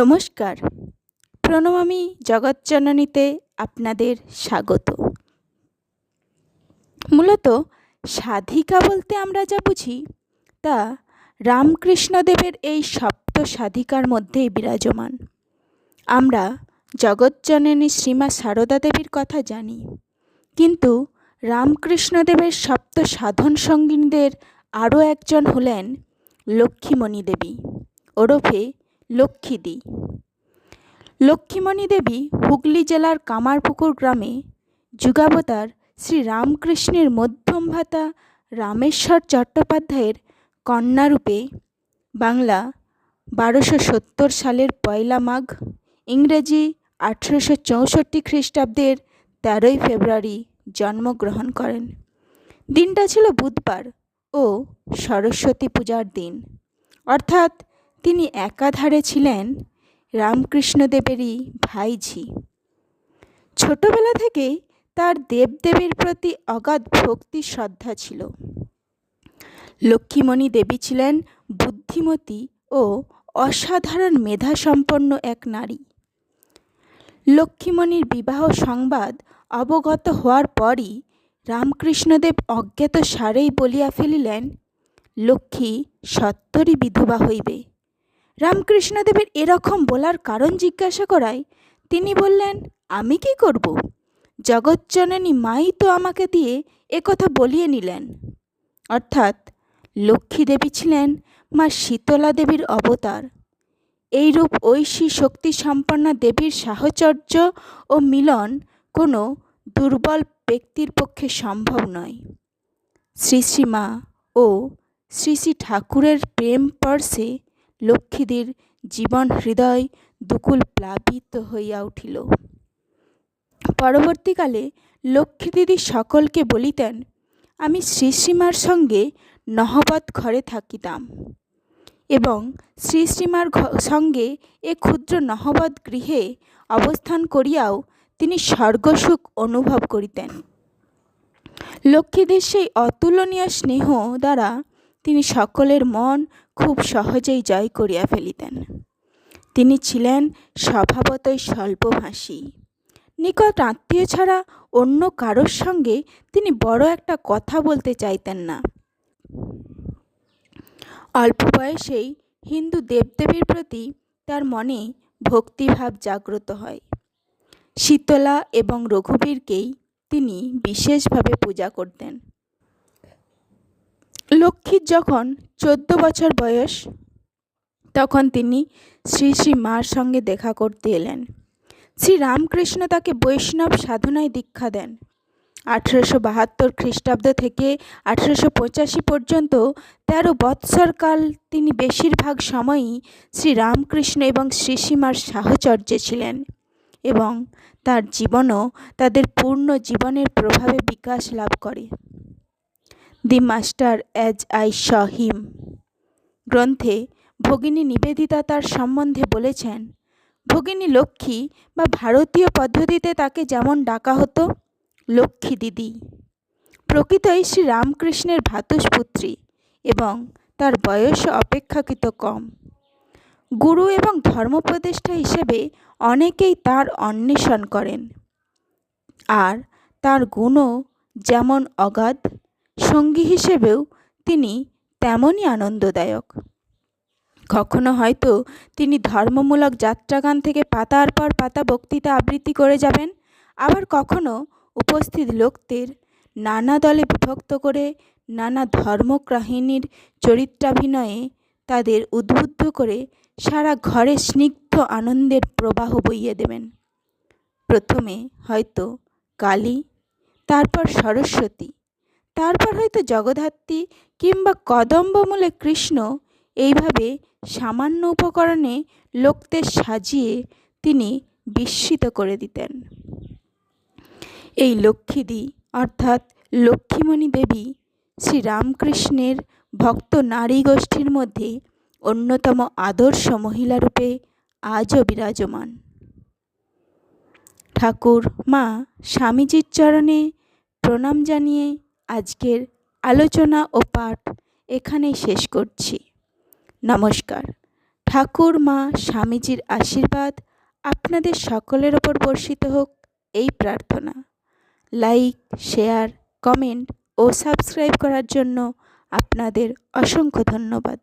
নমস্কার। প্রণমামী জগৎজননীতে আপনাদের স্বাগত। মূলত সাধিকা বলতে আমরা যা বুঝি, তা রামকৃষ্ণদেবের এই সপ্ত সাধিকার মধ্যেই বিরাজমান। আমরা জগৎজননী শ্রীমা সারদা দেবীর কথা জানি, কিন্তু রামকৃষ্ণদেবের সপ্ত সাধন সঙ্গিনীদের আরও একজন হলেন লক্ষ্মীমণি দেবী। ওরফে লক্ষ্মীদি। লক্ষ্মীমণি দেবী হুগলি জেলার কামারপুকুর গ্রামে যুগাবতার শ্রী রামকৃষ্ণের মধ্যম ভাতা রামেশ্বর চট্টোপাধ্যায়ের কন্যারূপে বাংলা বারোশো সত্তর সালের পয়লা মাঘ, ইংরেজি আঠেরোশো চৌষট্টি খ্রিস্টাব্দের তেরোই ফেব্রুয়ারি জন্মগ্রহণ করেন। দিনটা ছিল বুধবার ও সরস্বতী পূজার দিন। অর্থাৎ তিনি একাধারে ছিলেন রামকৃষ্ণদেবেরই ভাইঝি। ছোটবেলা থেকেই তার দেবদেবীর প্রতি অগাধ ভক্তি শ্রদ্ধা ছিল। লক্ষ্মীমণি দেবী ছিলেন বুদ্ধিমতী ও অসাধারণ মেধাসম্পন্ন এক নারী। লক্ষ্মীমণির বিবাহ সংবাদ অবগত হওয়ার পরই রামকৃষ্ণদেব অজ্ঞাত সারেই বলিয়া ফেলিলেন, লক্ষ্মী সত্তরই বিধবা হইবে। রামকৃষ্ণদেবের এরকম বলার কারণ জিজ্ঞাসা করায় তিনি বললেন, আমি কি করব? জগজ্জননী মাই তো আমাকে দিয়ে একথা বলিয়ে নিলেন। অর্থাৎ লক্ষ্মী দেবী ছিলেন মা শীতলা দেবীর অবতার। এইরূপ ঐশী শক্তি সম্পন্না দেবীর সাহচর্য ও মিলন কোনো দুর্বল ব্যক্তির পক্ষে সম্ভব নয়। শ্রী শ্রীমা ও শ্রী শ্রী ঠাকুরের প্রেম পরশে লক্ষ্মীদের জীবন হৃদয় দুকুল প্লাবিত হইয়া উঠিল। পরবর্তীকালে লক্ষ্মীদিদি সকলকে বলিতেন, আমি শ্রী শ্রীমার সঙ্গে নহবত ঘরে থাকিতাম এবং শ্রী শ্রীমার সঙ্গে এ ক্ষুদ্র নহবত গৃহে অবস্থান করিয়াও তিনি স্বর্গসুখ অনুভব করিতেন। লক্ষ্মীদের সেই অতুলনীয় স্নেহ দ্বারা তিনি সকলের মন খুব সহজেই জয় করিয়া ফেলিতেন। তিনি ছিলেন স্বভাবতই স্বল্পভাষী। নিকট আত্মীয় ছাড়া অন্য কারোর সঙ্গে তিনি বড় একটা কথা বলতে চাইতেন না। অল্প বয়সেই হিন্দু দেবদেবীর প্রতি তার মনে ভক্তিভাব জাগ্রত হয়। শীতলা এবং রঘুবীরকেই তিনি বিশেষভাবে পূজা করতেন। লক্ষ্মীর যখন চোদ্দ বছর বয়স, তখন তিনি শ্রী শ্রী মার সঙ্গে দেখা করতে এলেন। শ্রী রামকৃষ্ণ তাকে বৈষ্ণব সাধনায় দীক্ষা দেন। আঠেরোশো বাহাত্তর খ্রিস্টাব্দ থেকে আঠেরোশো পঁচাশি পর্যন্ত তেরো বৎসরকাল তিনি বেশিরভাগ সময়ই শ্রী রামকৃষ্ণ এবং শ্রীসীমার সাহচর্যে ছিলেন এবং তার জীবনও তাদের পূর্ণ জীবনের প্রভাবে বিকাশ লাভ করে। The master as I saw him গ্রন্থে ভগিনী নিবেদিতা তার সম্বন্ধে বলেছেন, ভগিনী লক্ষ্মী বা ভারতীয় পদ্ধতিতে তাকে যেমন ডাকা হতো, লক্ষ্মী দিদি। প্রকৃতই শ্রী রামকৃষ্ণের ভ্রাতুষ্পুত্রী এবং তার বয়স অপেক্ষাকৃত কম। গুরু এবং ধর্মপ্রতিষ্ঠা হিসেবে অনেকেই তার অন্বেষণ করেন। আর তার গুণও যেমন অগাধ সঙ্গী হিসেবেও তিনি তেমনই আনন্দদায়ক। কখনো হয়তো তিনি ধর্মমূলক যাত্রাগান থেকে পাতার পর পাতা বক্তৃতা আবৃত্তি করে যাবেন, আবার কখনো উপস্থিত লোকদের নানা দলে বিভক্ত করে নানা ধর্মকাহিনীর চরিত্রাভিনয়ে তাদের উদ্বুদ্ধ করে সারা ঘরে স্নিগ্ধ আনন্দের প্রবাহ বইয়ে দেবেন। প্রথমে হয়তো কালী, তারপর সরস্বতী তারপর হয়তো জগদ্ধাত্রী কিংবা কদম্বমূলে কৃষ্ণ এইভাবে সামান্য উপকরণে লোকদের সাজিয়ে তিনি বিস্মিত করে দিতেন। এই লক্ষ্মীদি, অর্থাৎ লক্ষ্মীমণি দেবী, শ্রীরামকৃষ্ণের ভক্ত নারী গোষ্ঠীর মধ্যে অন্যতম আদর্শ মহিলারূপে আজও বিরাজমান। ঠাকুর, মা, স্বামীজির চরণে প্রণাম জানিয়ে আজকের আলোচনা ও পাঠ এখানেই শেষ করছি। নমস্কার। ঠাকুর মা স্বামীজির আশীর্বাদ আপনাদের সকলের ওপর বর্ষিত হোক এই প্রার্থনা। লাইক, শেয়ার, কমেন্ট ও সাবস্ক্রাইব করার জন্য আপনাদের অসংখ্য ধন্যবাদ।